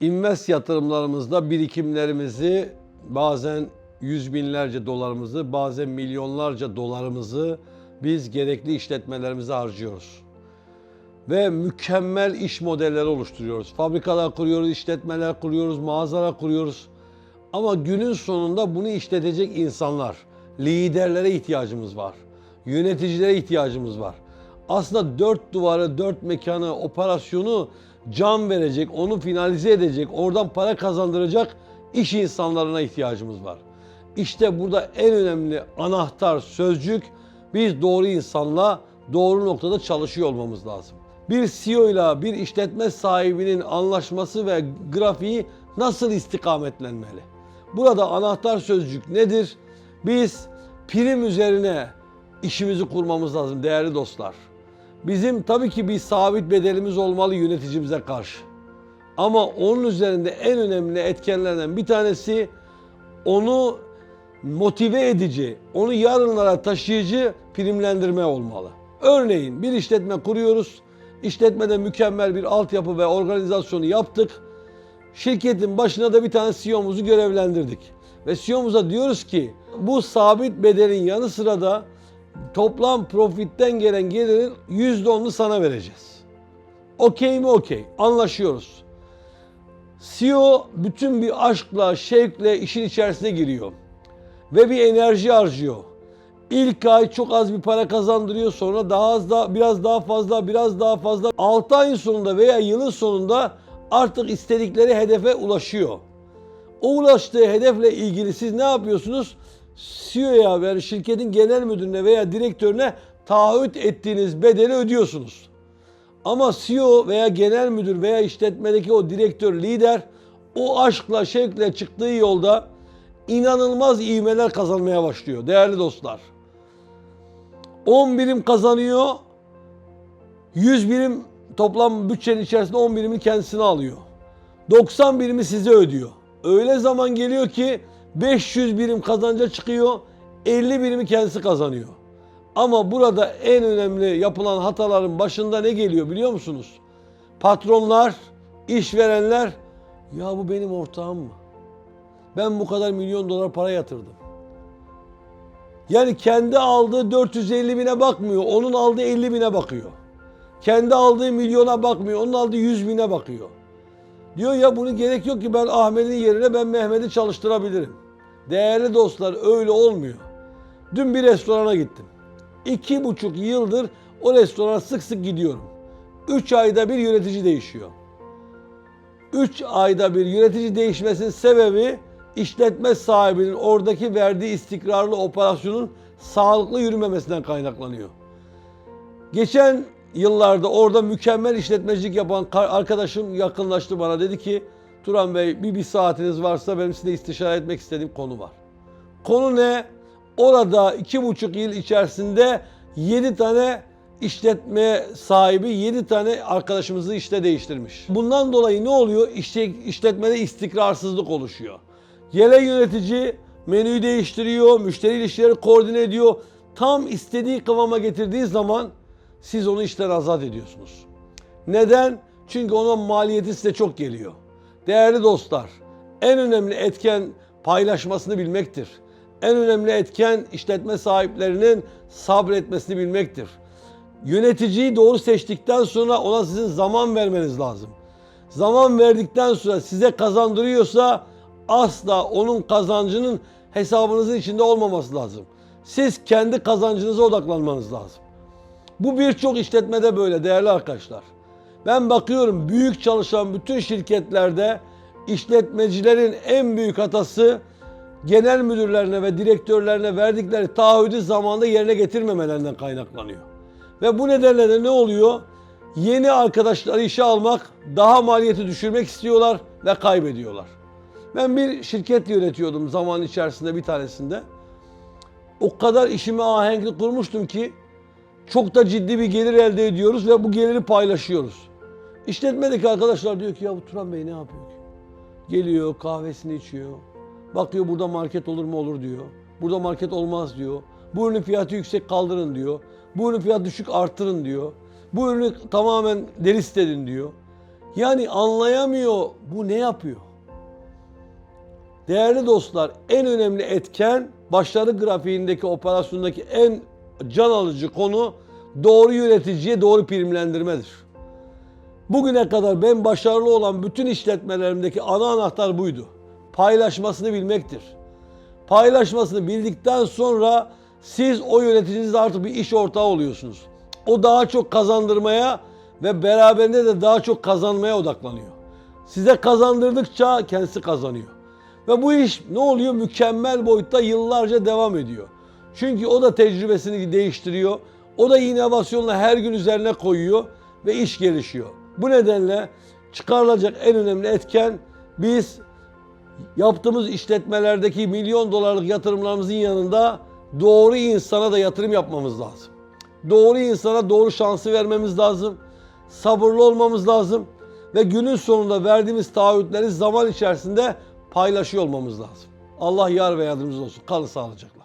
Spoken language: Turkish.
invest yatırımlarımızda birikimlerimizi bazen yüz binlerce dolarımızı bazen milyonlarca dolarımızı biz gerekli işletmelerimize harcıyoruz. Ve mükemmel iş modelleri oluşturuyoruz. Fabrikalar kuruyoruz, işletmeler kuruyoruz, mağazalar kuruyoruz. Ama günün sonunda bunu işletecek insanlar, liderlere ihtiyacımız var. Yöneticilere ihtiyacımız var. Aslında dört duvarı, dört mekanı, operasyonu can verecek, onu finalize edecek, oradan para kazandıracak iş insanlarına ihtiyacımız var. İşte burada en önemli anahtar sözcük biz doğru insanla doğru noktada çalışıyor olmamız lazım. Bir CEO ile bir işletme sahibinin anlaşması ve grafiği nasıl istikametlenmeli? Burada anahtar sözcük nedir? Biz prim üzerine işimizi kurmamız lazım değerli dostlar. Bizim tabii ki bir sabit bedelimiz olmalı yöneticimize karşı. Ama onun üzerinde en önemli etkenlerden bir tanesi onu motive edici, onu yarınlara taşıyıcı primlendirme olmalı. Örneğin bir işletme kuruyoruz. İşletmede mükemmel bir altyapı ve organizasyonu yaptık. Şirketin başına da bir tane CEO'muzu görevlendirdik. Ve CEO'muza diyoruz ki bu sabit bedelin yanı sıra da toplam profitten gelen gelirin %10'unu sana vereceğiz. Okey mi okey. Anlaşıyoruz. CEO bütün bir aşkla, şevkle işin içerisine giriyor. Ve bir enerji harcıyor. İlk ay çok az bir para kazandırıyor. Sonra daha az da biraz daha fazla, biraz daha fazla. 6 ayın sonunda veya yılın sonunda artık istedikleri hedefe ulaşıyor. O ulaştığı hedefle ilgili siz ne yapıyorsunuz? CEO'ya veya şirketin genel müdürüne veya direktörüne taahhüt ettiğiniz bedeli ödüyorsunuz. Ama CEO veya genel müdür veya işletmedeki o direktör, lider o aşkla, şevkle çıktığı yolda inanılmaz ivmeler kazanmaya başlıyor değerli dostlar. 10 birim kazanıyor, 100 birim toplam bütçenin içerisinde 10 birimini kendisine alıyor. 90 birimi size ödüyor. Öyle zaman geliyor ki 500 birim kazanca çıkıyor, 50 birimi kendisi kazanıyor. Ama burada en önemli yapılan hataların başında ne geliyor biliyor musunuz? Patronlar, işverenler, ya bu benim ortağım mı? Ben bu kadar milyon dolar para yatırdım. Yani kendi aldığı 450 bine bakmıyor, onun aldığı 50 bine bakıyor. Kendi aldığı milyona bakmıyor, onun aldığı 100 bine bakıyor. Diyor ya bunu gerek yok ki ben Ahmet'in yerine ben Mehmet'i çalıştırabilirim. Değerli dostlar öyle olmuyor. Dün bir restorana gittim. İki buçuk yıldır o restorana sık sık gidiyorum. Üç ayda bir yönetici değişiyor. Üç ayda bir yönetici değişmesinin sebebi işletme sahibinin oradaki verdiği istikrarlı operasyonun sağlıklı yürümemesinden kaynaklanıyor. Geçen yıllarda orada mükemmel işletmecilik yapan arkadaşım yakınlaştı bana dedi ki Turan Bey bir, bir saatiniz varsa benim size istişare etmek istediğim konu var. Konu ne? Orada iki buçuk yıl içerisinde yedi tane işletme sahibi yedi tane arkadaşımızı işte değiştirmiş. Bundan dolayı ne oluyor? İşte, işletmede istikrarsızlık oluşuyor. Gelen yönetici menüyü değiştiriyor, müşteri ilişkileri koordine ediyor. Tam istediği kıvama getirdiği zaman siz onu işten azat ediyorsunuz. Neden? Çünkü onun maliyeti size çok geliyor. Değerli dostlar, en önemli etken paylaşmasını bilmektir. En önemli etken işletme sahiplerinin sabretmesini bilmektir. Yöneticiyi doğru seçtikten sonra ona sizin zaman vermeniz lazım. Zaman verdikten sonra size kazandırıyorsa asla onun kazancının hesabınızın içinde olmaması lazım. Siz kendi kazancınıza odaklanmanız lazım. Bu birçok işletmede böyle değerli arkadaşlar. Ben bakıyorum büyük çalışan bütün şirketlerde işletmecilerin en büyük hatası genel müdürlerine ve direktörlerine verdikleri taahhüdü zamanında yerine getirmemelerinden kaynaklanıyor. Ve bu nedenle de ne oluyor? Yeni arkadaşları işe almak, daha maliyeti düşürmek istiyorlar ve kaybediyorlar. Ben bir şirket yönetiyordum zaman içerisinde bir tanesinde. O kadar işimi ahenkli kurmuştum ki çok da ciddi bir gelir elde ediyoruz ve bu geliri paylaşıyoruz. İşletmedeki arkadaşlar diyor ki ya bu Turan Bey ne yapıyor ki? Geliyor kahvesini içiyor. Bakıyor burada market olur mu olur diyor. Burada market olmaz diyor. Bu ürünün fiyatı yüksek kaldırın diyor. Bu ürünün fiyatı düşük arttırın diyor. Bu ürünü tamamen delist edin diyor. Yani anlayamıyor bu ne yapıyor? Değerli dostlar en önemli etken başarı grafiğindeki operasyondaki en can alıcı konu doğru yöneticiye doğru primlendirmedir. Bugüne kadar ben başarılı olan bütün işletmelerimdeki ana anahtar buydu. Paylaşmasını bilmektir. Paylaşmasını bildikten sonra siz o yöneticinizle artık bir iş ortağı oluyorsunuz. O daha çok kazandırmaya ve beraberinde de daha çok kazanmaya odaklanıyor. Size kazandırdıkça kendisi kazanıyor. Ve bu iş ne oluyor? Mükemmel boyutta yıllarca devam ediyor. Çünkü o da tecrübesini değiştiriyor. O da inovasyonla her gün üzerine koyuyor ve iş gelişiyor. Bu nedenle çıkarılacak en önemli etken biz yaptığımız işletmelerdeki milyon dolarlık yatırımlarımızın yanında doğru insana da yatırım yapmamız lazım. Doğru insana doğru şansı vermemiz lazım. Sabırlı olmamız lazım ve günün sonunda verdiğimiz taahhütleri zaman içerisinde paylaşıyor olmamız lazım. Allah yar ve yardımcımız olsun. Kalın sağlıcakla.